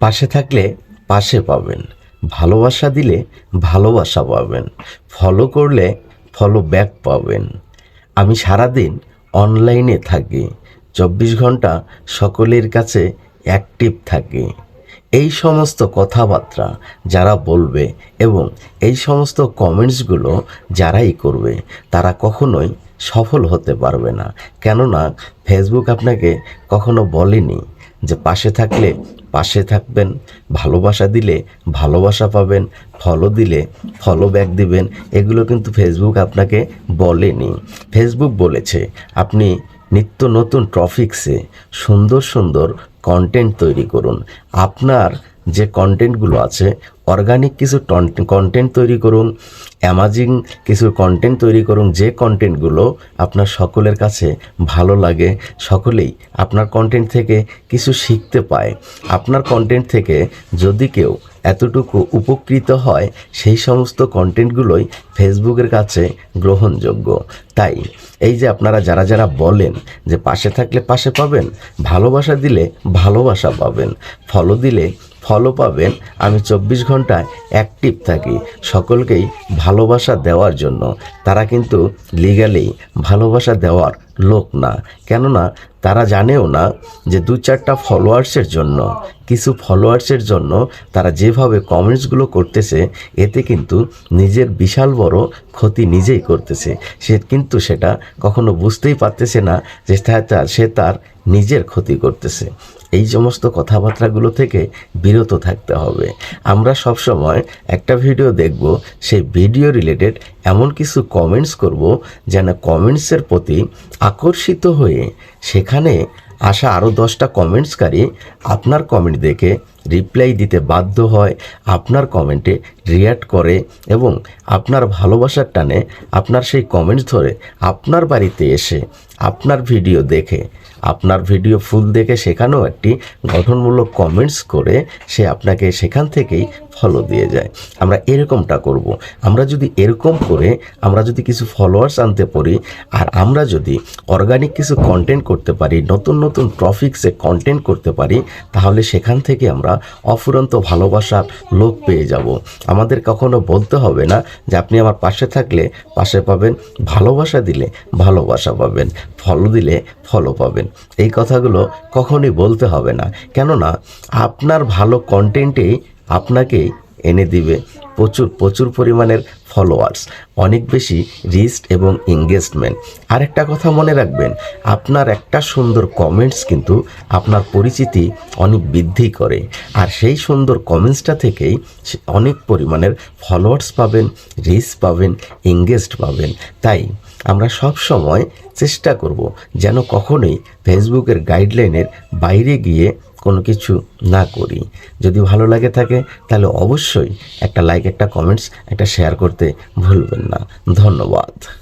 পাশে থাকলে পাশে পাবেন। ভালোবাসা দিলে ভালোবাসা পাবেন। ফলো করলে ফলো ব্যাক পাবেন। আমি সারাদিন অনলাইনে থাকি। চব্বিশ ঘণ্টা সকলের কাছে অ্যাক্টিভ থাকি। এই সমস্ত কথাবার্তা যারা বলবে এবং এই সমস্ত কমেন্টসগুলো যারাই করবে, তারা কখনোই সফল হতে পারবে না। কেননা ফেসবুক আপনাকে কখনো বলেনি। যে পাশে থাকলে পাশে থাকবেন, ভালোবাসা দিলে ভালোবাসা পাবেন ফলো দিলে ফলো ব্যাক দিবেন, এগুলো কিন্তু ফেসবুক আপনাকে বলেনি। ফেসবুক বলেছে, আপনি নিত্য নতুন ট্রফিক্সে সুন্দর সুন্দর কন্টেন্ট তৈরি করুন। আপনার যে কন্টেন্টগুলো আছে অর্গানিক কিছু কন্টেন্ট তৈরি করুন অ্যামাজিং কিছু কন্টেন্ট তৈরি করুন, যে কন্টেন্টগুলো আপনার সকলের কাছে ভালো লাগে, সকলেই আপনার কন্টেন্ট থেকে কিছু শিখতে পায়। আপনার কন্টেন্ট থেকে যদি কেউ এতটুকু উপকৃত হয় সেই সমস্ত কন্টেন্টগুলোই ফেসবুকের কাছে গ্রহণযোগ্য। তাই এই যে আপনারা যারা যারা বলেন যে পাশে থাকলে পাশে পাবেন, ভালোবাসা দিলে ভালোবাসা পাবেন ফলো দিলে ফলো পাবেন, আমি চব্বিশ ঘন্টায় অ্যাক্টিভ থাকি, সকলকেই ভালোবাসা দেওয়ার জন্য। তারা কিন্তু লিগালি ভালোবাসা দেওয়ার লোক না। কেননা তারা জানেও না যে দু চারটা ফলোয়ার্সের জন্য, কিছু ফলোয়ার্সের জন্য তারা যেভাবে কমেন্টসগুলো করতেছে, এতে কিন্তু নিজের বিশাল বড় ক্ষতি নিজেই করতেছে। সে কিন্তু সেটা কখনো বুঝতেই পারতেছে না যে সে তার নিজের ক্ষতি করতেছে। এই সমস্ত কথাবার্তাগুলো থেকে বিরত থাকতে হবে। আমরা সব সময় একটা ভিডিও দেখব, সেই ভিডিও রিলেটেড এমন কিছু কমেন্টস করব যেন কমেন্টসের প্রতি আকর্ষিত হয়ে সেখানে আসা আরও দশটা কমেন্টসকারী আপনার কমেন্ট দেখে রিপ্লাই দিতে বাধ্য হয়, আপনার কমেন্টে রিয়াক্ট করে এবং আপনার ভালোবাসার টানে আপনার সেই কমেন্টস ধরে আপনার বাড়িতে এসে আপনার ভিডিও দেখে, আপনার ভিডিও ফুল দেখে সেখানেও একটি গঠনমূলক কমেন্টস করে সে আপনাকে সেখান থেকেই ফলো দিয়ে যায়। আমরা এরকমটা করব। আমরা যদি এরকম করে আমরা যদি কিছু ফলোয়ার্স আনতে পারি আর আমরা যদি অর্গানিক কিছু কন্টেন্ট করতে পারি, নতুন নতুন টপিক্সে কন্টেন্ট করতে পারি, তাহলে সেখান থেকে আমরা অফুরন্ত ভালোবাসার লোক পেয়ে যাব। আমাদের কখনো বলতে হবে না যে আপনি আমার পাশে থাকলে পাশে পাবেন, ভালোবাসা দিলে ভালোবাসা পাবেন ফল দিলে ফলও পাবেন। এই কথাগুলো কখনোই বলতে হবে না। কেননা আপনার ভালো কন্টেন্টেই আপনাকে এনে দিবে। প্রচুর প্রচুর পরিমাণের ফলোয়ার্স অনেক বেশি রিস্ট এবং এঙ্গেজমেন্ট আরেকটা কথা মনে রাখবেন, আপনার একটা সুন্দর কমেন্টস কিন্তু আপনার পরিচিতি অনেক বৃদ্ধি করে। আর সেই সুন্দর কমেন্টসটা থেকেই অনেক পরিমাণের ফলোয়ার্স পাবেন রিচ পাবেন এঙ্গেজড পাবেন। তাই আমরা সব সময় চেষ্টা করব যেন কখনোই ফেসবুকের গাইডলাইনের বাইরে গিয়ে কোনো কিছু না করি। যদি ভালো লাগে থাকে, তাহলে অবশ্যই একটা লাইক একটা কমেন্টস একটা শেয়ার করতে ভুলবেন না। ধন্যবাদ।